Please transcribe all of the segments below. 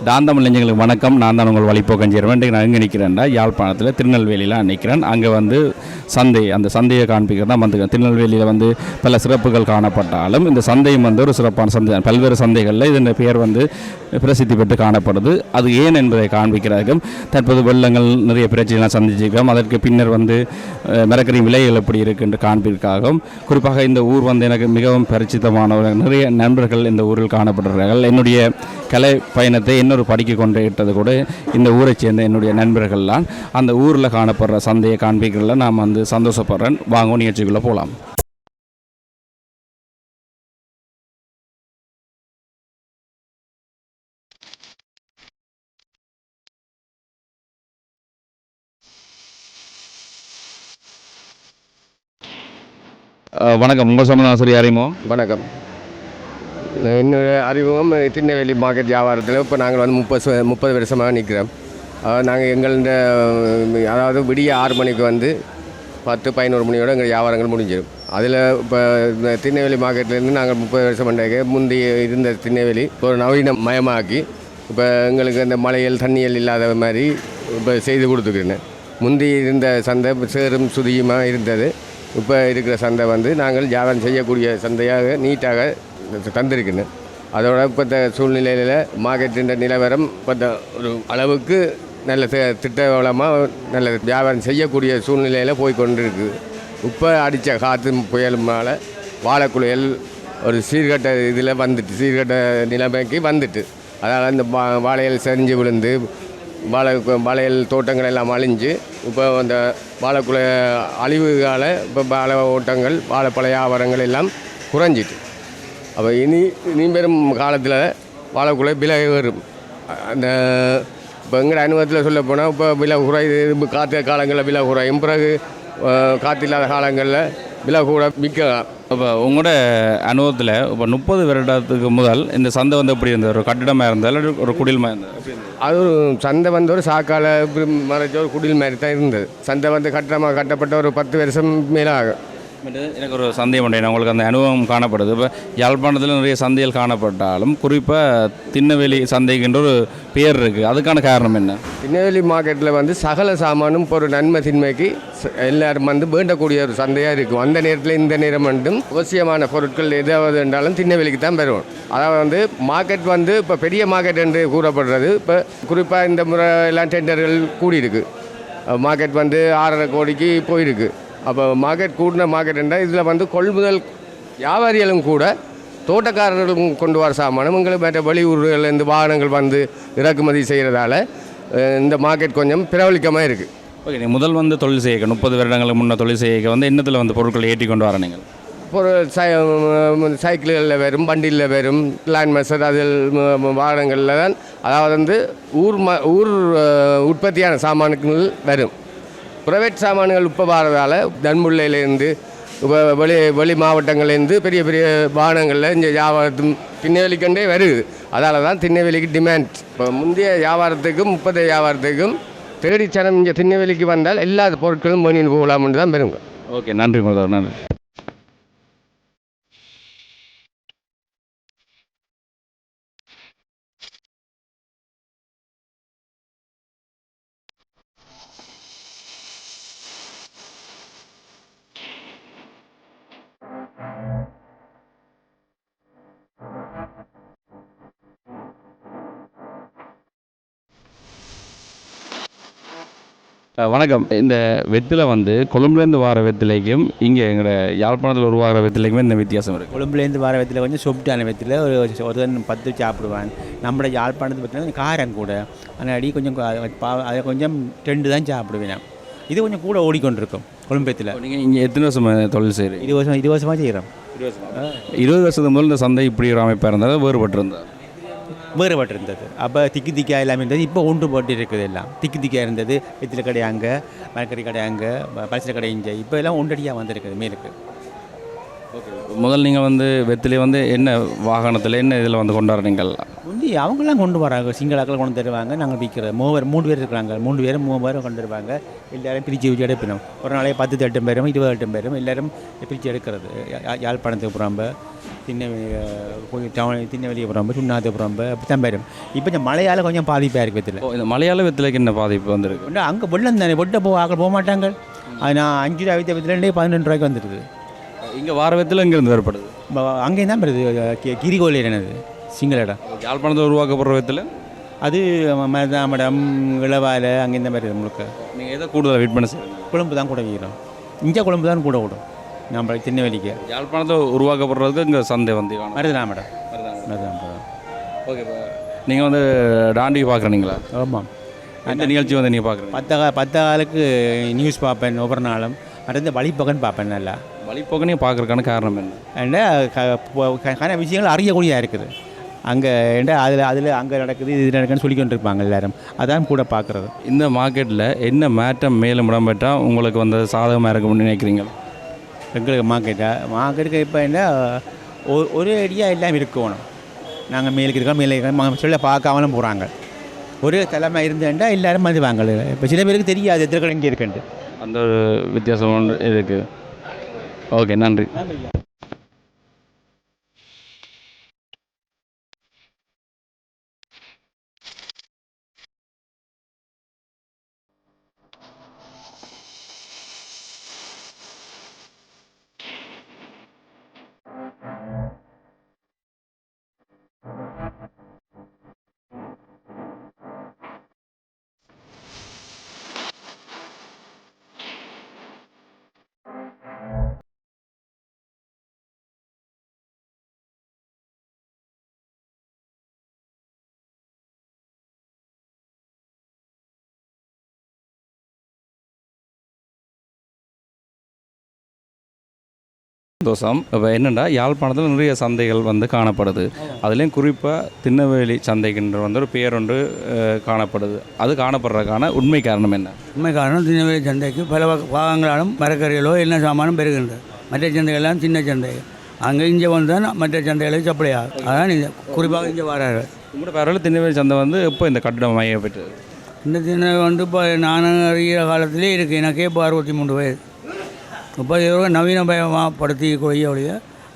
தாந்தமிழ் நெஞ்சங்களுக்கு வணக்கம். நான் தான் உங்கள் வழிப்போக்கம் சேர்வன் இன்றைக்கு நான் எங்கே நிற்கிறேன்டா யாழ்ப்பாணத்தில் திருநெல்வேலியில் நிற்கிறேன் அங்கே வந்து சந்தை அந்த சந்தையை காண்பிக்கிறது தான் வந்து திருநெல்வேலியில் வந்து பல சிறப்புகள் காணப்பட்டாலும் இந்த சந்தையும் வந்து ஒரு சிறப்பான சந்தை. பல்வேறு சந்தைகளில் இதன் பெயர் வந்து பிரசித்தி பெற்று காணப்படுது. அது ஏன் என்பதை காண்பிக்கிறார்கள் தற்போது வெள்ளங்கள் நிறைய பிரச்சனைலாம் சந்திச்சிருக்கோம் அதற்கு பின்னர் வந்து அஹ், மரக்கறி விலைகள் எப்படி இருக்கு என்று காண்பிற்காகவும் குறிப்பாக இந்த ஊர் வந்து எனக்கு மிகவும் பரிச்சித்தமானவர்கள் நிறைய நண்பர்கள் இந்த ஊரில் காணப்படுகிறார்கள் என்னுடைய கலை பயணத்தை இன்னொரு படிக்க கொண்டு இட்டது கூட இந்த ஊரை சேர்ந்த என்னுடைய நண்பர்கள்லாம். அந்த ஊரில் காணப்படுற சந்தையை காண்பிக்கிறதுல நான் வந்து சந்தோஷப்படுறேன் வாங்க நிகழ்ச்சிக்குள்ளே போகலாம் வணக்கம். உங்கள் சமநாசரி அறிமோ வணக்கம். என்னுடைய அறிமுகம் திருநெல்வேலி மார்க்கெட் வியாபாரத்தில் இப்போ நாங்கள் வந்து முப்பது முப்பது வருஷமாக நிற்கிறோம் நாங்கள் எங்கள்ட அதாவது விடிய ஆறு மணிக்கு வந்து பத்து பதினோரு மணியோட எங்கள் வியாபாரங்கள் முடிஞ்சிடும். அதில் இப்போ இந்த திருநெல்வேலி மார்க்கெட்லேருந்து நாங்கள் முப்பது வருஷம் பண்ணாக்க முந்தைய இருந்த திருநெல்வேலி ஒரு நவீன மயமாக்கி இப்போ எங்களுக்கு இந்த மலையல் தண்ணியல் இல்லாத மாதிரி இப்போ செய்து கொடுத்துக்கிறேன் முந்தி இருந்த சந்தை சேரும் சுதியுமாக இருந்தது. இப்போ இருக்கிற சந்தை வந்து நாங்கள் வியாபாரம் செய்யக்கூடிய சந்தையாக நீட்டாக தந்திருக்கணும் அதோட இப்போ சூழ்நிலையில் மார்க்கெட்டின் நிலவரம் இப்போ ஒரு அளவுக்கு நல்ல திட்டவளமாக நல்ல வியாபாரம் செய்யக்கூடிய சூழ்நிலையில் போய் கொண்டிருக்கு. இப்போ அடித்த காற்று புயலுமால வாழைக்குழியல் ஒரு சீர்கட்ட இதில் வந்துட்டு சீர்கட்ட நிலைமைக்கு வந்துட்டு. அதனால் இந்த வா வாழையல் செஞ்சு விழுந்து வாழை வாழையல் தோட்டங்கள் எல்லாம் அழிஞ்சு இப்போ அந்த வாழைக்குழ அழிவுகால இப்போ வாழை ஓட்டங்கள் வாழைப்பழ ஆவரங்கள் எல்லாம் குறைஞ்சிட்டு. அப்போ இனி இனி வரும் காலத்தில் வாழைக்குலை விலை வரும். அந்த இப்போ எங்களோட அனுபவத்தில் சொல்ல போனால் இப்போ விலை இப்போ காற்று காலங்களில் விலை குறையும். பிறகு காற்று இல்லாத காலங்களில் விலை கூட விற்கலாம். இப்போ உங்களோட அனுபவத்தில் இப்போ முப்பது வருடத்துக்கு முதல் இந்த சந்தை வந்து எப்படி இருந்தது? ஒரு கட்டிடமாக இருந்தால் ஒரு குடில்மாக இருந்தது? அது ஒரு சந்தை வந்து ஒரு சாக்கால மறைச்ச ஒரு குடில் மாதிரி தான் இருந்தது. சந்தை வந்து கட்டமாக கட்டப்பட்ட ஒரு பத்து வருஷம் மேலே ஆகும் எனக்கு ஒரு சந்தேகம் உண்டு. உங்களுக்கு அந்த அனுபவம் காணப்படுது. இப்போ யாழ்ப்பாணத்தில் நிறைய சந்தைகள் காணப்பட்டாலும் குறிப்பாக திண்ணவெளி சந்தைக்குன்ற ஒரு பேர் இருக்குது அதுக்கான காரணம் என்ன? திண்ணவெளி மார்க்கெட்டில் வந்து சகல சாமானும் ஒரு நன்மை தின்மைக்கு எல்லாரும் வந்து வேண்டக்கூடிய ஒரு சந்தையாக இருக்கும் அந்த நேரத்தில் இந்த நேரம் மட்டும் அவசியமான பொருட்கள் எதாவது என்றாலும் திண்ணவெளிக்கு தான் பெறுவோம் அதாவது வந்து மார்க்கெட் வந்து இப்போ பெரிய மார்க்கெட் என்று கூறப்படுறது. இப்போ குறிப்பாக இந்த முறை எல்லாம் டெண்டர்கள் கூடியிருக்கு. மார்க்கெட் வந்து ஆறரை கோடிக்கு போயிருக்கு. அப்போ மார்க்கெட் கூடின மார்க்கெட் என்றால் இதில் வந்து கொள்முதல் வியாபாரிகளும் கூட தோட்டக்காரர்களும் கொண்டு வர சாமானும் உங்களுக்கு மற்ற வெளியூர்கள்லேருந்து வாகனங்கள் வந்து இறக்குமதி செய்கிறதால இந்த மார்க்கெட் கொஞ்சம் பிரபலிக்கமாக இருக்குது ஓகே முதல் வந்து தொழில் செய்ய முப்பது வருடங்களுக்கு முன்ன தொழில் செய்ய வந்து என்னத்தில் வந்து பொருட்களை ஏற்றி கொண்டு வர நீங்கள்? சை சைக்கிள்களில் வரும் வண்டியில் வரும் லேண்ட் மெசர் அதில் வாகனங்களில் தான் அதாவது வந்து ஊர் ம ஊர் உற்பத்தியான சாமான்கள் வரும். ப்ரைவேட் சாமான்கள் இப்போ வரதால் தன்முல்லையிலேருந்து வெளி வெளி மாவட்டங்கள்லேருந்து பெரிய பெரிய வாகனங்களில் இந்த வியாபாரத்தும் திண்ணவெளிக்கண்டே வருது. அதால் தான் திண்ணவெளிக்கு டிமாண்ட் இப்போ முந்தைய வியாபாரத்துக்கும் முப்பது வியாபாரத்துக்கும் தேடி சனம் இங்கே திண்ணவெளிக்கு வந்தால் எல்லா பொருட்களும் மணியின் போகலாம்னு தான் பெருங்க ஓகே நன்றி முதல்வர் நன்றி. வணக்கம். இந்த வெத்திலை வந்து கொழும்புலேருந்து வர வெத்திலைக்கும் இங்கே எங்களோட யாழ்ப்பாணத்தில் உருவாகிற வெத்திலைக்குமே இந்த வித்தியாசம் இருக்குது கொழும்புலேருந்து வர வெத்தில் கொஞ்சம் சொப்டான வெத்தில் ஒரு ஒருத்தன் பத்து சாப்பிடுவான். நம்மளோட யாழ்ப்பாணத்து பற்றினா கொஞ்சம் காரம் கூட. ஆனால் அடி கொஞ்சம் அதை கொஞ்சம் ரெண்டு தான் சாப்பிடுவேன். இது கொஞ்சம் கூட ஓடிக்கொண்டிருக்கும் கொழும்பத்தில். நீங்கள் இங்கே எத்தனை வருஷம் தொழில் செய்கிறீங்க? இருபது வருஷம் இருபது வருஷமாக செய்கிறோம். இருபது வருஷத்துக்கு முதல் இந்த சந்தை இப்படி ஒரு அமைப்பாக இருந்தால் வேறுபட்டு இருந்தால் வேறுபட்டு இருந்தது அப்போ திக்கு திக்கா எல்லாமே இருந்தது. இப்போ ஒன்று போட்டு இருக்குது எல்லாம். திக்கு திக்கா இருந்தது. வெத்தில கடை அங்கே மரக்கறி கடை அங்கே பரிசு கடை இங்கே. இப்போ எல்லாம் ஒன்றடியாக வந்திருக்குது மேலுக்கு. முதல் நீங்கள் வந்து வெத்திலே வந்து என்ன வாகனத்தில் என்ன இதில் வந்து கொண்டாடுறீங்கள்? முந்தி அவங்களாம் கொண்டு வராங்க. சிங்களாக்கள் கொண்டு தருவாங்க. நாங்கள் விற்கிறோம் மூவர் மூணு பேர் இருக்கிறாங்க. மூணு பேரும் மூணு பேரும் கொண்டு வருவாங்க எல்லாரும் பிரித்து வச்சு எடுப்பினோம். ஒரு நாளைக்கு பத்து எட்டும் பேரும் இருபது எட்டும் பேரும் எல்லாரும் பிரித்து எடுக்கிறது. யாழ்ப்பாணத்துக்கு புறம்ப. திண்ணை கொஞ்சம் டவுன் திண்ணவெளியை புறம்பு சுண்ணாத்து புறம்பு அப்படி தான் வரும் இப்போ இந்த மழையால் கொஞ்சம் பாதிப்பாக இருக்குது வெத்தில் இந்த மலையாள வெத்திலைக்கு என்ன பாதிப்பு வந்திருக்கு? அங்கே வெள்ளம் தானே வெட்ட போ ஆக்கள் போக மாட்டாங்க. அது நான் அஞ்சு ரூபா வித்த வித்துலேருந்தே பதினெண்டு ரூபாய்க்கு வந்துடுது இங்கே வார வெத்தில் இங்கேருந்து ஏற்படுது அங்கேயும் தான் வருது கி- கிரிகோயில் என்னது சிங்கள இடம் யாழ்ப்பாணத்தில் உருவாக்கப்படுற வெத்தில் அது மருதாமடம் இளவாலை அங்கே இந்த மாதிரி முழுக்க. நீங்கள் எதை கூடுதலாக வெயிட் பண்ண செய்யுங்க குழம்பு தான் கூட வைக்கிறோம் இங்கே குழம்பு தான் கூட விடும் நம்ம திருநெல்வேலிக்கு யாழ்ப்பாணத்தில் உருவாக்கப்படுறதுக்கு இங்கே சந்தை வந்து காணும் மருதாமடம் மருதாமடம் ஓகே நீங்கள் வந்து டாண்டி பார்க்குறீங்களா ஆமாம் அந்த நிகழ்ச்சி வந்து நீங்கள் பார்க்குறீங்க பத்த பத்த காலுக்கு நியூஸ் பார்ப்பேன் ஒவ்வொரு நாளும் மருந்து வழிப்பக்கன்னு பார்ப்பேன் நல்லா வழிபோக்கனையும் பார்க்குறதுக்கான காரணம் என்ன கன விஷயங்கள் அறியக்கூடியதாக இருக்குது அங்கே ஏண்டா அதில் அதில் அங்கே நடக்குது இது நடக்குதுன்னு சொல்லிக்கொண்டு இருப்பாங்க எல்லாரும் அதான் கூட பார்க்குறது இந்த மார்க்கெட்டில் என்ன மாற்றம் மேலும் இடம்பெற்றால் உங்களுக்கு வந்து சாதகமாக இருக்கும்னு நினைக்கிறீங்க எங்களுக்கு மார்க்கெட்டா மார்க்கெட்டுக்கு இப்போ என்ன ஒ- ஒரு அடியாக எல்லாம் இருக்கணும். நாங்கள் மேலுக்கு இருக்கோம் மேலே இருக்கோம் சொல்ல பார்க்காமலும் போகிறாங்க ஒரு தலைமை இருந்தேன்டா எல்லாரும் வந்து வாங்கல. இப்போ சில பேருக்கு தெரியாது எத்தனை கடை இங்கே இருக்குன்ட்டு. அந்த ஒரு வித்தியாசம் இருக்குது ஓகே நன்றி. சந்தோஷம். இப்போ என்னென்னா யாழ்ப்பாணத்தில் நிறைய சந்தைகள் வந்து காணப்படுது. அதுலேயும் குறிப்பாக திண்ணவேலி சந்தைக்குன்ற வந்து ஒரு பேர் ஒன்று காணப்படுது. அது காணப்படுறதுக்கான உண்மை காரணம் என்ன? உண்மை காரணம் திருநெல்வேலி சந்தைக்கு பல பாகங்களாலும் மரக்கறிகளோ என்ன சாமானும் பெறுகின்றது மற்ற சந்தைகள்லாம் சின்ன சந்தை. அங்கே இங்கே வந்தால் மற்ற சந்தைகளுக்கு சப்ளை ஆகும் அதான் இது குறிப்பாக இங்கே வராரு உங்களோட பேரில் திண்ணவேலி சந்தை வந்து எப்போ இந்த கட்டிடம் மையப்பெற்றது இந்த தின வந்து இப்போ நான் அறிகிற காலத்திலே இருக்குது எனக்கே இப்போ அறுபத்தி மூணு வயது. இப்போ இதோட நவீனமயப்படுத்தி கொய்ய ஒழிய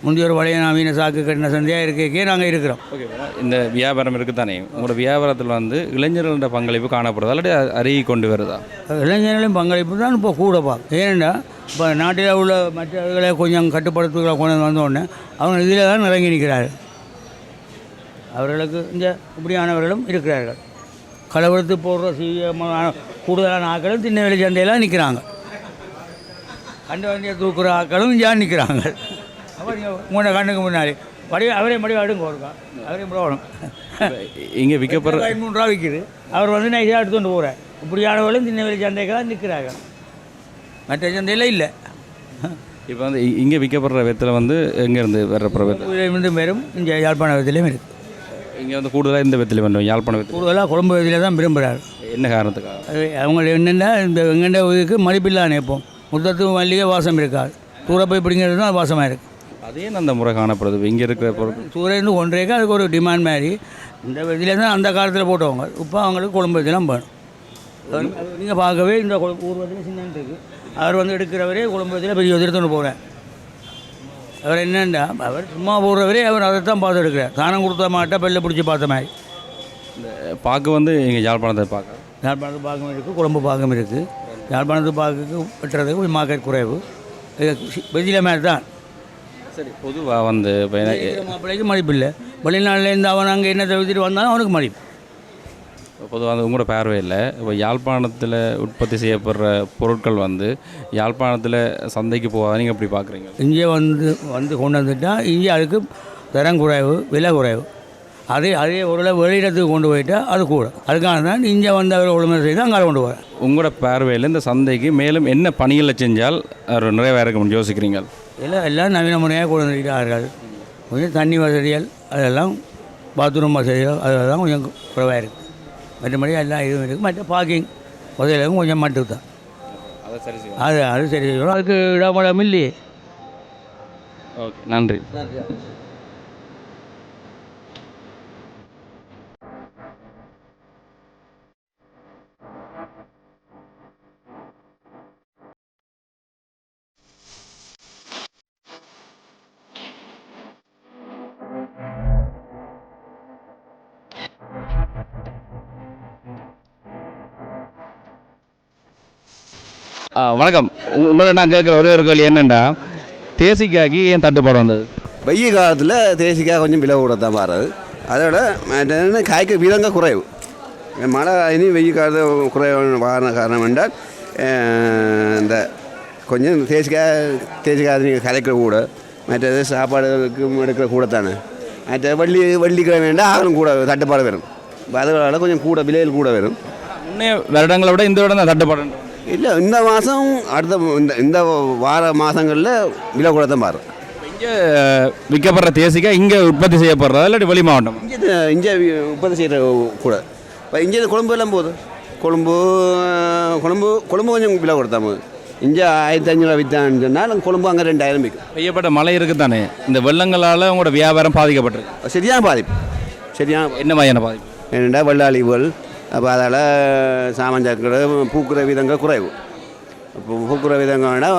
முந்தைய ஒரு பழைய நவீன சாக்கு கட்டின சந்தையாக இருக்கே நாங்கள் இருக்கிறோம். ஓகே இந்த வியாபாரம் இருக்குது தானே உங்களோட வியாபாரத்தில் வந்து இளைஞர்களோட பங்களிப்பு காணப்படுதா இல்லாட்டி அருகி கொண்டு வருதா? இளைஞர்களின் பங்களிப்பு தான் இப்போ கூட பார்க்கும் ஏனென்றா இப்போ நாட்டில் உள்ள மற்றவர்களை கொஞ்சம் கட்டுப்படுத்துகளை கொண்டு வந்து வந்தோடனே அவங்க இதில் தான் இறங்கி நிற்கிறார்கள். அவர்களுக்கு இந்த இப்படியானவர்களும் இருக்கிறார்கள். கலவரத்து போடுற சீக்கிரமான கூடுதலான ஆட்களும் திண்ணவெளி சந்தையில் நிற்கிறாங்க கண்டு வண்டியை தூக்குற ஆட்களும் இங்கே நிற்கிறாங்க அவர் மூணு கண்ணுக்கு முன்னாடி. படி அவரே மடி அடுங்க ஒருக்கா அவரே முடியணும் இங்கே விற்கப்படுற ரூபா விற்கிது அவர் வந்து நைஸாக எடுத்துகிட்டு போகிறார் இப்படியானவர்களும் திண்ணவெளி சந்தைக்கெல்லாம் நிற்கிறாங்க மற்ற சந்தையில் இல்லை. இப்போ வந்து இங்கே விற்கப்படுற வெத்தில் வந்து எங்கேருந்து வர்றப்படுற இருந்து வெறும் இங்கே யாழ்ப்பாண விதத்திலையும் இருக்குது இங்கே வந்து கூடுதலாக இந்த வெத்தில் வேண்டும் யாழ்ப்பாண வெத்தில் கூடுதலாக குழம்பு விதத்தில் தான் விரும்புகிறார் என்ன காரணத்துக்காக? அவங்க என்னென்னா இந்த எங்கண்ட இதுக்கு மதிப்பில்லான்னு இப்போ முத்தத்து மல்லிகை வாசம் இருக்காது. தூர போய் பிடிங்கிறது தான் வாசமாக இருக்குது அதே அந்த முறை காணப்படுது? இங்கே இருக்கிற பொருட்கள் தூரேருந்து கொண்டேக்க அதுக்கு ஒரு டிமாண்ட் மாதிரி. இந்த விதியில் தான் அந்த காலத்தில் போட்டவங்க. இப்போ அவங்களுக்கு குழம்பு விதலாம் வேணும். நீங்கள் பார்க்கவே இந்த ஊர்வத்தில் சின்ன இருக்குது அவர் வந்து எடுக்கிறவரே குழம்பு விதியில் பெரிய எடுத்துன்னு போகிறேன் அவர் என்னண்டா அவர் சும்மா போடுறவரே அவர் அதை தான் பார்த்து எடுக்கிறார். தானம் கொடுத்த மாட்டை பெல்ல பிடிச்சி பார்த்த மாதிரி. இந்த பாக்கு வந்து இங்கே யாழ்ப்பாணத்தை பார்க்க யாழ்ப்பாணத்து பாகம் இருக்குது குழம்பு பாகம் இருக்குது யாழ்ப்பாணத்து பாகுக்கு வெட்டுறதுக்கு கொஞ்சம் மார்க்கெட் குறைவு. வெஜில மாதிரி தான் சரி பொதுவாக வந்து இப்போ இருக்கிற மாப்பிள்ளைக்கு மதிப்பு இல்லை. வெளிநாட்டிலேருந்து அவன் அங்கே என்ன தவிர்த்துட்டு வந்தாலும் அவனுக்கு மதிப்பு. பொதுவாக வந்து உங்களோட பார்வையில் இப்போ யாழ்ப்பாணத்தில் உற்பத்தி செய்யப்படுற பொருட்கள் வந்து யாழ்ப்பாணத்தில் சந்தைக்கு போகாத நீங்கள் எப்படி பார்க்குறீங்க இங்கே வந்து வந்து கொண்டு வந்துட்டால் இங்கே அதுக்கு தரம் குறைவு விலை குறைவு. அதே அதே ஒரு வெளியிடத்துக்கு கொண்டு போயிட்டா அது கூட. அதுக்காக தான் இங்கே வந்து அவர் ஒழுங்கு செய்து அங்கே கொண்டு போகிறேன் உங்களோட பார்வையில் இந்த சந்தைக்கு மேலும் என்ன பணிகளை செஞ்சால் அவர் நிறைவேற இருக்கும்னு யோசிக்கிறீங்க? எல்லாம் எல்லாம் நவீன முறையாக கொண்டு வந்துருக்கிறார்கள். கொஞ்சம் தண்ணி வசதிகள் அதெல்லாம் பாத்ரூம் வசதிகள் அதெல்லாம் கொஞ்சம் குறைவாக இருக்குது மற்றபடி எல்லாம் இதுவும் இருக்குது மற்ற பார்க்கிங் வசதிகளும் கொஞ்சம் மட்டும் தான். அதை அது அது சரி செய்யணும். அதுக்கு இடமடம் இல்லையே. ஓகே நன்றி. வணக்கம். உங்க- உங்களை நான் கேட்குற ஒரே ஒரு கேள்வி என்னென்னா தேசிக்காக்கி ஏன் தட்டுப்பாடு வந்தது? வெய்ய காலத்தில் தேசிக்காய் கொஞ்சம் விலை கூட தான் மாறுது அதோட மற்ற காய்க்க விலங்க குறைவு. மழை இனி வெய்ய காலத்தில் குறைவு வார காரணம் என்றால் இந்த கொஞ்சம் தேசிக்காய் தேசிக்காய் நீங்கள் கலைக்கிற கூட மற்றது சாப்பாடுக்கு எடுக்கிற கூட தானே மற்ற வள்ளி வெள்ளிக்கிழமை வேண்டாம் ஆகலும் கூட தட்டுப்பாடு வரும். அதனால கொஞ்சம் கூட விலையில் கூட வரும். முன்னே வருடங்களை விட இந்த வருடம் தான் தட்டுப்பாடு இல்லை இந்த மாதம் அடுத்த இந்த இந்த வார மாதங்களில் விலை கூட தான் மாறும் இங்கே விற்கப்படுற தேசிக்காய் இங்கே உற்பத்தி செய்யப்படுறதா இல்லாட்டி வெளி மாவட்டம்? இங்கே இங்கே உற்பத்தி செய்கிற கூட. இப்போ இங்கே கொழும்பு எல்லாம் போகுது. கொழும்பு கொழும்பு கொழும்பு கொஞ்சம் விலை கொடுத்தா போகுது இங்கே ஆயிரத்தி ஐநூறுவா விற்றான்னு சொன்னால் கொழும்பு அங்கே ரெண்டாயிரம் விற்கும் பெய்யப்பட்ட மழை இருக்குது தானே இந்த வெள்ளங்களால் உங்களோட வியாபாரம் பாதிக்கப்பட்டிருக்கு. சரியான பாதிப்பு. சரியான என்ன மாதிரியான பாதிப்பு? என்னென்னா வெள்ளாளிகள் அப்போ அதால் சாமஞ்சாக்கள் பூக்கிற விதங்கள் குறைவு இப்போ பூக்கிற விதங்கள்னா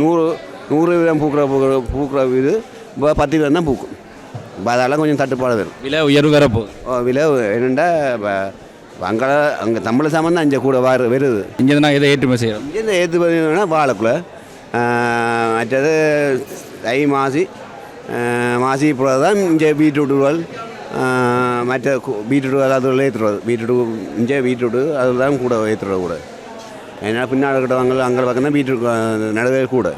நூறு நூறு வீதம் பூக்கிற பூக்கிற பூக்கிற இது இப்போ பத்து வீதம் தான் பூக்கும் இப்போ அதால் கொஞ்சம் தட்டுப்பாடு வரும் விலை உயர்வு வரப்போகுது விலை என்னென்னா அங்கே அங்கே தமிழ் சாமான் தான் இங்கே கூட வாரு வருது இங்கே நான் இதை ஏற்றுமதி செய்கிறோம் இங்கே இந்த ஏற்று பார்த்தீங்கன்னா வாழைக்குலை மற்றது தை மாசி மாசி இப்போ தான் இங்கே பீட்ரூட்டுகள் ஆஹ், மற்ற பீட்ரூட் அதுல ஏற்றுறது பீட்ரூட் இங்கே பீட்ரூட்டு அதுதான் கூட ஏற்றுறது கூட ஏன்னா பின்னால் இருக்கிறவங்க அங்கே பக்கம் தான் பீட்ரூட் நடுவே கூட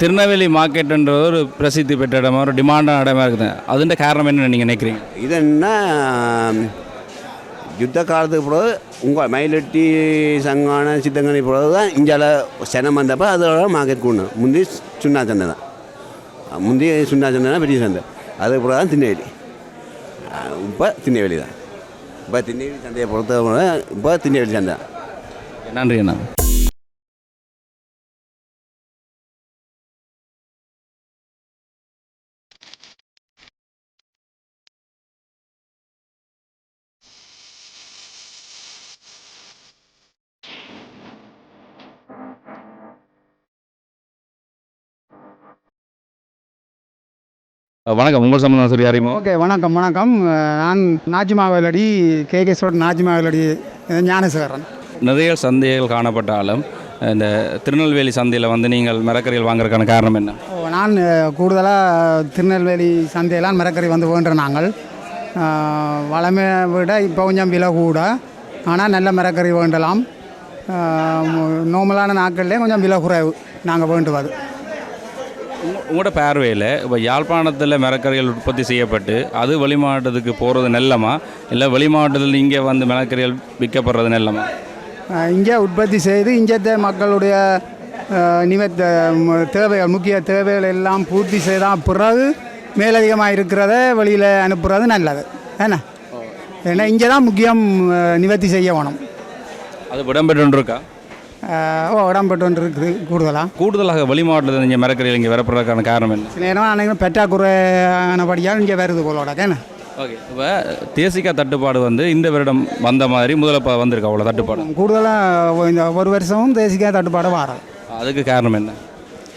திருநெல்வேலி மார்க்கெட்டுன்றது ஒரு பிரசித்தி பெற்ற இடமா ஒரு டிமாண்டான இடமா இருக்குது அதுன்ற காரணம் என்ன நீங்கள் நினைக்கிறீங்க இது என்ன யுத்த காலத்துக்கு பிறகு உங்கள் மயிலட்டி சங்கான சித்தங்கனி பிறகு தான் இந்தியாவில் சனம் வந்தப்போ அதோட மார்க்கெட் கொண்டு முந்தி சுண்ணா சந்தை தான் முந்தி சுண்ணா சந்தை தான் பெரிய சந்தை அதுக்கு பிறகு தான் திண்ணவேலி. இப்போ திண்ணவேலி தான். இப்போ திண்ணவேலி சந்தையை பொறுத்த இப்போ திண்ணவேலி சந்தை. நன்றி அண்ணா. வணக்கம். உங்கள் சம்பந்தம் சொல்லி அறிமுகம் ஓகே வணக்கம் வணக்கம். நான் நாஜிமாவலடி கே கே சோட் நாஜிமாவலடி ஞானசேகரன். நிறைய சந்தைகள் காணப்பட்டாலும் இந்த திருநெல்வேலி சந்தையில் வந்து நீங்கள் மரக்கறிகள் வாங்குறதுக்கான காரணம் என்ன? நான் கூடுதலாக திருநெல்வேலி சந்தையெல்லாம் மரக்கறி வந்து வேண்டுற நாங்கள். வளமை விட இப்போ கொஞ்சம் விலை கூட. ஆனால் நல்ல மரக்கறி வேண்டலாம். நார்மலான நாட்கள்லேயே கொஞ்சம் விலை குறைவு நாங்கள் வேண்டுவது. உங்களோட பார்வையில் இப்போ யாழ்ப்பாணத்தில் மரக்கறிகள் உற்பத்தி செய்யப்பட்டு அது வெளி மாவட்டத்துக்கு போகிறது நல்லமா? இல்லை வெளி மாவட்டத்தில் இங்கே வந்து மரக்கறிகள் விற்கப்படுறது நல்லமா? இங்கே உற்பத்தி செய்து இங்கே மக்களுடைய நிமித்த தேவைகள் முக்கிய தேவைகள் எல்லாம் பூர்த்தி செய்தால் பிறகு மேலதிகமாக இருக்கிறத வெளியில் அனுப்புறது நல்லது. என்ன ஏன்னா இங்கே தான் முக்கியம் நிவர்த்தி செய்ய வேணும். அது இடம்பெற்று இருக்கா இடம்பெற்று ஒன்று இருக்குது கூடுதலாக கூடுதலாக வெளி மாவட்டத்தில் இங்கே மரக்கறிகள் இங்கே வரப்படுறதுக்கான காரணம் என்ன? சில நேரம் அன்றைக்கு பெற்றாக்குறையானபடியால் இங்கே வருது போலோட என்ன? ஓகே இப்போ தேசிக்கா தட்டுப்பாடு வந்து இந்த வருடம் வந்த மாதிரி முதல்ல இப்போ வந்திருக்கு அவ்வளோ தட்டுப்பாடு. கூடுதலாக இந்த ஒரு வருஷமும் தேசிக்காக தட்டுப்பாடு வாரம் அதுக்கு காரணம் என்ன?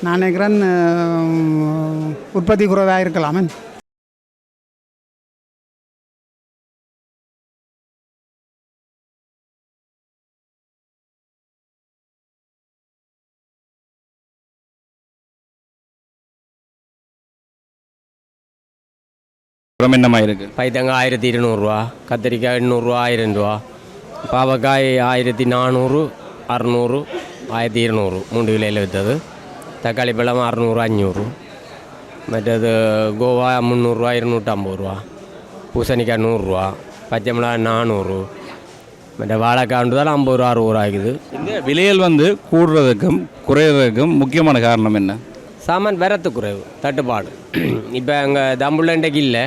நான் நினைக்கிறேன் உற்பத்தி குறைவாக இருக்கலாமே அப்புறம் என்னமாக இருக்குது பைத்தங்காய் ஆயிரத்தி இருநூறுவா கத்திரிக்காய் எண்ணூறுரூவா ஆயிரம் ரூபா. பாவக்காய் ஆயிரத்தி நானூறு அறநூறு ஆயிரத்தி இருநூறு. மூன்று விலையில் விற்றது தக்காளி பழம் அறநூறு அஞ்சூறு. மற்றது கோவா முந்நூறுரூவா இருநூற்றம்பது ரூபா. பூசணிக்காய் நூறுரூவா பச்சை மிளகாய் நானூறு. மற்ற வாழைக்காய் தான் ஐம்பது ரூபா அறுபது ரூபா ஆகுது. இந்த விலைகள் வந்து கூடுறதுக்கும் குறையிறதுக்கும் முக்கியமான காரணம் என்ன? சாமான் வரத்து குறைவு தட்டுப்பாடு. இப்போ அங்கே தம்புள்ள இன்றைக்கு இல்லை.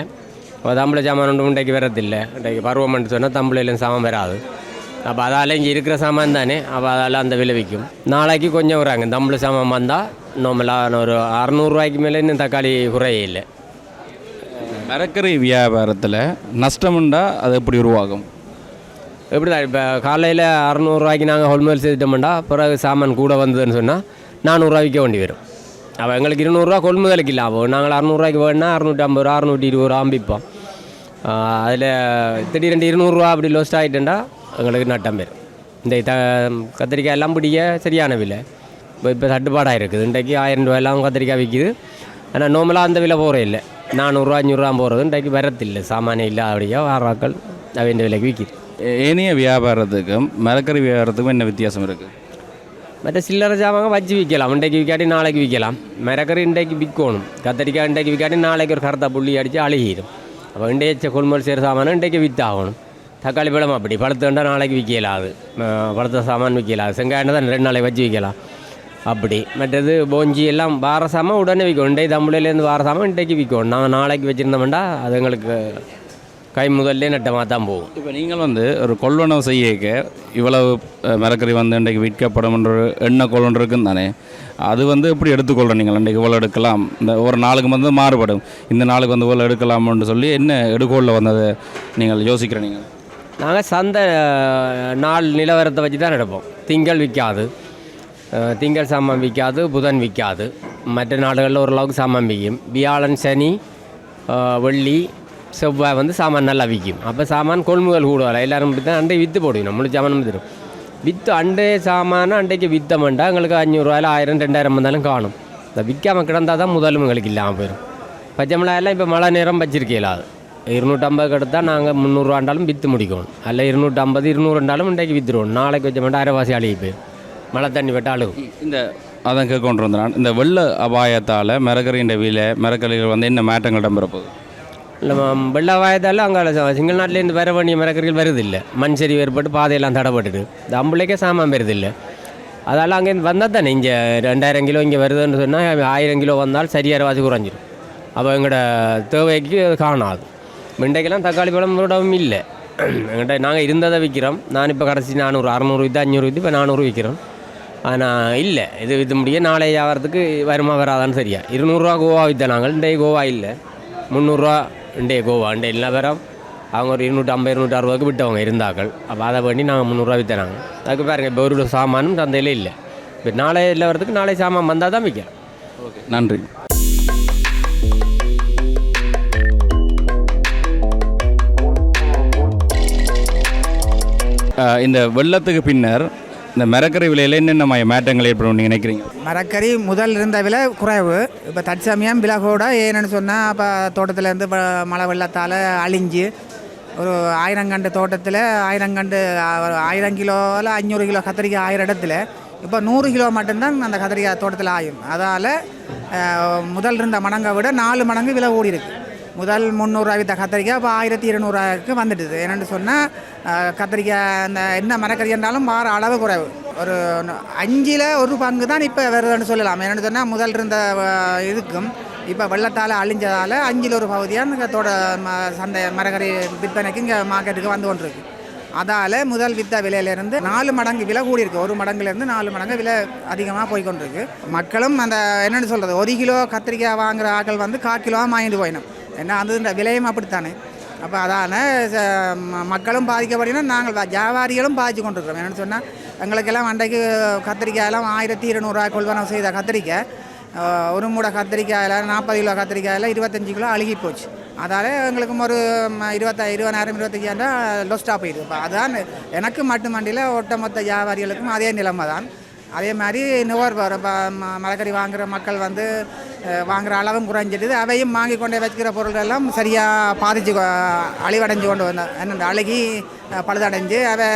தம்புள சாமான் ஒன்று இன்றைக்கு வரதில்லை இன்றைக்கு பருவம்னு சொன்னால் தம்புளையிலும் சாமான் வராது அப்போ அதால் இங்கே இருக்கிற சாமான் தானே அப்போ அதால் அந்த விலை விற்கும் நாளைக்கு கொஞ்சம் வராங்க தம்புள சாமான் வந்தால் நார்மலாக ஒரு அறநூறுவாய்க்கு மேலே இன்னும் தக்காளி குறையே இல்லை மரக்கறி வியாபாரத்தில் நஷ்டமுண்டா அது எப்படி உருவாகும் எப்படி தான் இப்போ காலையில் அறநூறுவாய்க்கு நாங்கள் ஹோல்மேல் செய்துட்டோம்டா பிறகு சாமான் கூட வந்ததுன்னு சொன்னால் நானூறுரூவா விற்க வேண்டி வரும் அப்போ எங்களுக்கு இருநூறுவா கொள்முதலுக்கு லாபம் நாங்கள் அறநூறுவாய்க்கு வேணுன்னா அறுநூற்றி ஐம்பது ரூபா அறுநூற்றி இருபது ரூபா விற்போம் அதில் திடீரெண்டு இருநூறுவா அப்படி லோஸ்ட் ஆகிட்டேன்டா எங்களுக்கு நட்டம் பேர் இந்த த கத்திரிக்காய் எல்லாம் பிடிக்க சரியான விலை. இப்போ இப்போ தட்டுப்பாடாக இருக்குது இன்றைக்கு ஆயிரம் ரூபாயெல்லாம் கத்திரிக்காய் விற்கிது ஆனால் நார்மலாக அந்த விலை போகிறே இல்லை. நானூறுரூவா அஞ்சூறுரூவா போகிறது இன்றைக்கு வரத்தில்லை. சாமானியம் இல்லை அப்படியே வாராக்கள் அவன் விலைக்கு விற்கிது. ஏனைய வியாபாரத்துக்கும் மரக்கறி வியாபாரத்துக்கும் என்ன வித்தியாசம் இருக்குது மற்ற சில்லறை ஜாமாங்க வச்சு விற்கலாம். இன்றைக்கு விற்காட்டி நாளைக்கு விற்கலாம். மரக்கறி இன்றைக்கு விற்கணும். கத்திரிக்காய் இன்றைக்கு விற்காட்டி நாளைக்கு ஒரு கருத்தா புள்ளி அடித்து அழுகிடும். அப்போ இன்றைய கொள்முதல் செய்கிற சாமான் இன்றைக்கு விற்றாகணும் தக்காளி பழம் அப்படி. பழுத்துண்டா நாளைக்கு விற்கலாது. பழத்த சாமான் விற்கலாது. செங்காய் தான் ரெண்டு நாளைக்கு வச்சு விற்கலாம். அப்படி. மற்றது போஞ்சி எல்லாம் வார சாமான் உடனே விற்கும். இன்றைய தமிழ்லேருந்து வார சாமான் இன்றைக்கு விற்கும். நான் நாளைக்கு வச்சுருந்தோம்டா அது எங்களுக்கு கை முதல்ல நட்டமாக தான் போகும். இப்போ நீங்கள் வந்து ஒரு கொள்வனவு செய்யக்க இவ்வளவு மரக்கறி வந்து இன்றைக்கு விற்கப்படும் என்ற எண்ணெய் கொள்வன் இருக்குன்னு தானே? அது வந்து எப்படி எடுத்துக்கொள்கிறோம் நீங்கள்? இன்றைக்கு இவ்வளோ எடுக்கலாம். இந்த ஒரு நாளுக்கு வந்து மாறுபடும். இந்த நாளுக்கு வந்து இவ்வளோ எடுக்கலாம்னு சொல்லி என்ன எடுக்கோளில் வந்ததை நீங்கள் யோசிக்கிற நீங்கள்? நாங்கள் சந்தை நாள் நிலவரத்தை வச்சு தான் எடுப்போம். திங்கள் விற்காது. திங்கள் சாமான் விற்காது புதன் விற்காது. மற்ற நாடுகளில் ஓரளவுக்கு சாமான் விற்கும். வியாழன் சனி வெள்ளி செவ்வாய் வந்து சாமான் நல்லா விற்கும். அப்போ சாமான் கொள்முதல் கூடுதல் எல்லாரும் இப்படி தான் அண்டை விற்று போடுவோம் முழு சாமானும் தரும் விற்று அண்டை சாமானை அண்டைக்கு விற்றமெண்டா எங்களுக்கு அஞ்சூறுவாயில் ஆயிரம் ரெண்டாயிரம் வந்தாலும் காணும். இந்த விற்காமல் கிடந்தால் தான் முதலும் எங்களுக்கு இல்லாமல் போயிடும் பச்சை மிளகாயெல்லாம் இப்போ மழை நேரம் வச்சிருக்கலாது இருநூற்றம்பது எடுத்தால் நாங்கள் முந்நூறுவாண்டாலும் விற்று முடிக்கணும். அல்ல இருநூற்றம்பது இருநூறுண்டாலும் இன்றைக்கு விற்றுருவோம் நாளைக்கு வச்ச மாட்டோம் அரைவாசி அழுகி போயிடும் மழை தண்ணி விட்டு அழுகும். இந்த அதான் கேட்க கொண்டு இந்த வெள்ள அபாயத்தால் மரக்கறியின் விலை மரக்கறிகள் வந்து என்ன மாற்றங்கள் இடம்பெறப்போகுது இல்லை வெள்ள வாயத்தால் அங்கே சிங்கள நாட்டிலேருந்து வர வேண்டிய மரக்கறிகள் வருதில்லை மண் சரிவு ஏற்பட்டு பாதையெல்லாம் தடப்பட்டுது. இந்த அம்பளைக்கே சாமான் வருதில்லை அதால் அங்கேருந்து வந்தால் தானே இங்கே ரெண்டாயிரம் கிலோ இங்கே வருதுன்னு சொன்னால் ஆயிரம் கிலோ வந்தால் சரியாக வாசி குறைஞ்சிரும். அப்போ எங்களோட தேவைக்கு காணாது. மிண்டைக்கெல்லாம் தக்காளி பழம் விடவும் இல்லை. எங்கிட்ட நாங்கள் இருந்ததை விற்கிறோம் நான் இப்போ கடைசி நானூறு அறநூறு விற்று அஞ்சூறு விற்று இப்போ நானூறு விற்கிறோம் ஆனால் இல்லை. இது விற்று முடிய நாளை வியாபாரத்துக்கு வருமா வராதான்னு சரியா. இருநூறுவா கோவா விற்ற நாங்கள் இன்றைய கோவா இல்லை. முந்நூறுரூவா இன்றைய கோவா இன்றைய இல்லை வேற அவங்க ஒரு இருநூற்றி ஐம்பது இருநூற்றி அறுபதுக்கு விட்டவங்க இருந்தாக்கள் அப்போ அதை பண்ணி நாங்கள் முந்நூறுரூவா விற்றுனாங்க அதுக்கு பாருங்கள் இப்போ ஒரு சாமானும் சந்தையில் இல்லை. இப்போ நாளை இல்லை வரதுக்கு நாளை சாமான் வந்தால் தான் விற்கும் ஓகே நன்றி. இந்த வெள்ளத்துக்கு பின்னர் இந்த மரக்கறி விலையில் என்னென்ன மாற்றங்கள் ஏற்படும் நீங்கள் நினைக்கிறீங்க? மரக்கறி முதல் இருந்த விலை குறைவு. இப்போ தற்சமயம் விலை கூட ஏன்னு சொன்னால் இப்போ தோட்டத்துலேருந்து இப்போ மழை வெள்ளத்தால் அழிஞ்சு ஒரு ஆயிரங்கண்டு தோட்டத்தில் ஆயிரங்கண்டு ஆயிரம் கிலோவில் அஞ்சூறு கிலோ கத்திரிக்காய் ஆயிரம் இடத்துல இப்போ நூறு கிலோ மட்டும்தான் அந்த கத்திரிக்காய் தோட்டத்தில் ஆயும். அதால் முதல் இருந்த மடங்கை விட நாலு மடங்கு விலை ஓடி இருக்குது முதல் முந்நூறுரூவாய்க்கு வித்த கத்திரிக்காய் இப்போ ஆயிரத்தி இருநூறுவாய்க்கு வந்துடுது என்னென்னு சொன்னால் கத்திரிக்காய் அந்த என்ன மரக்கறி இருந்தாலும் வார அளவு குறைவு. ஒரு அஞ்சில் ஒரு பங்கு தான் இப்போ வருதுன்னு சொல்லலாம். என்னென்னு சொன்னால் முதல் இருந்த இதுக்கும் இப்போ வெள்ளத்தால் அழிஞ்சதால் அஞ்சில் ஒரு பகுதியாக இந்த தோட ம- சந்தை மரக்கறி விற்பனைக்கு இங்கே மார்க்கெட்டுக்கு வந்து கொண்டிருக்கு. அதால் முதல் வித்த விலையிலேருந்து நாலு மடங்கு விலை கூடியிருக்கு. ஒரு மடங்குலேருந்து நாலு மடங்கு விலை அதிகமாக போய்கொண்டிருக்கு. மக்களும் அந்த என்னென்னு சொல்கிறது ஒரு கிலோ கத்திரிக்காய் வாங்குகிற ஆட்கள் வந்து கால் கிலோவாக வாங்கிட்டு போயிடும் ஏன்னா அந்த இந்த விலையும் அப்படித்தானே. அப்போ அதான மக்களும் பாதிக்கப்படினா நாங்கள் வியாபாரிகளும் பாதிச்சு கொண்டிருக்கிறோம். என்னென்னு சொன்னால் எங்களுக்கெல்லாம் அன்றைக்கு கத்திரிக்காயெல்லாம் ஆயிரத்தி இருநூறுவா கொள்வனம் செய்த கத்திரிக்காய் ஒரு மூடை கத்திரிக்காயில் நாற்பது கிலோ கத்திரிக்காயில் இருபத்தஞ்சி கிலோ அழுகி போச்சு. அதால் எங்களுக்கும் ஒரு ம, இருபத்தா இருபதாயிரம் இருபத்தஞ்சாயிரம் லொஸ்டாக போயிடுது இப்போ அதான் எனக்கு மட்டுமண்டியில் ஒட்டுமொத்த வியாபாரிகளுக்கும் அதே நிலைமை தான். அதே மாதிரி நுகர்வோர் இப்போ ம- வாங்குகிற மக்கள் வந்து வாங்குகிற அளவும் குறைஞ்சிடுது அவையும் வாங்கி கொண்டு வச்சுக்கிற பொருள்கள் எல்லாம் சரியாக பாதிச்சு அழிவடைஞ்சு கொண்டு வந்தோம் என்னென்ன அழுகி பழுதடைஞ்சு அவை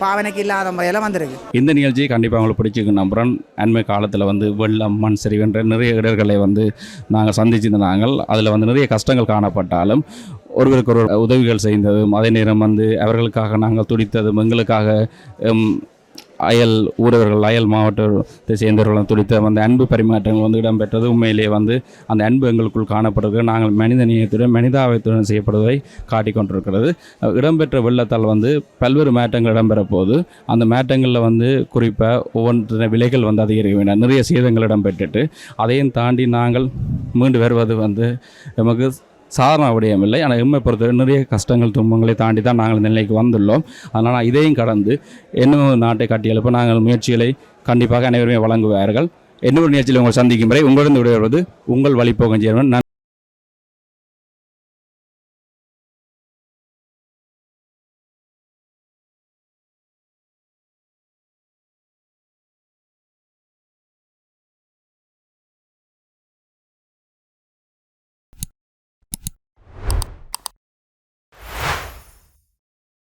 பாவனைக்கு இல்லாத முறையில் வந்திருக்கு. இந்த நிகழ்ச்சியை கண்டிப்பாக உங்களுக்கு பிடிச்சிருக்கு நம்புகிறேன் அண்மை காலத்தில் வந்து வெள்ளம் மண் சரிவென்ற நிறைய இடர்களை வந்து நாங்கள் சந்திச்சிருந்த நாங்கள். அதில் வந்து நிறைய கஷ்டங்கள் காணப்பட்டாலும் ஒருவருக்கு ஒரு உதவிகள் செய்ததும் அதே நேரம் வந்து அவர்களுக்காக நாங்கள் துடித்ததும் எங்களுக்காக அயல் ஊரவர்கள் அயல் மாவட்டத்தை சேர்ந்தவர்களும் துடித்த அந்த அன்பு பரிமாற்றங்கள் வந்து இடம்பெற்றது. உண்மையிலேயே வந்து அந்த அன்பு எங்களுக்குள் காணப்படுகிறது. நாங்கள் மனித நேயத்துடன் மனிதாபத்துடன் செய்யப்படுவதை காட்டிக்கொண்டிருக்கிறது. இடம்பெற்ற வெள்ளத்தால் வந்து பல்வேறு மாற்றங்கள் இடம்பெற போது அந்த மாற்றங்களில் வந்து குறிப்பாக ஒவ்வொன்றின விலைகள் வந்து அதிகரிக்க வேண்டாம். நிறைய சேதங்கள் இடம்பெற்றுட்டு அதையும் தாண்டி நாங்கள் மீண்டு வருவது வந்து நமக்கு சாதாரண விடயம் இல்லை. ஆனால் எம்மை பொறுத்தவரை நிறைய கஷ்டங்கள் துன்பங்களை தாண்டி தான் நாங்கள் இந்த நிலைக்கு வந்துள்ளோம். அதனால் இதையும் கடந்து இன்னும் நாட்டை கட்டியெழுப்ப நாங்கள் முயற்சிகளை கண்டிப்பாக அனைவருமே வழங்குவார்கள். இன்னொரு நிகழ்ச்சியில் உங்களை சந்திக்கும் வரை உங்களிடம் விடைபெறுவது உங்கள் வழிபோகம் சேர்வன்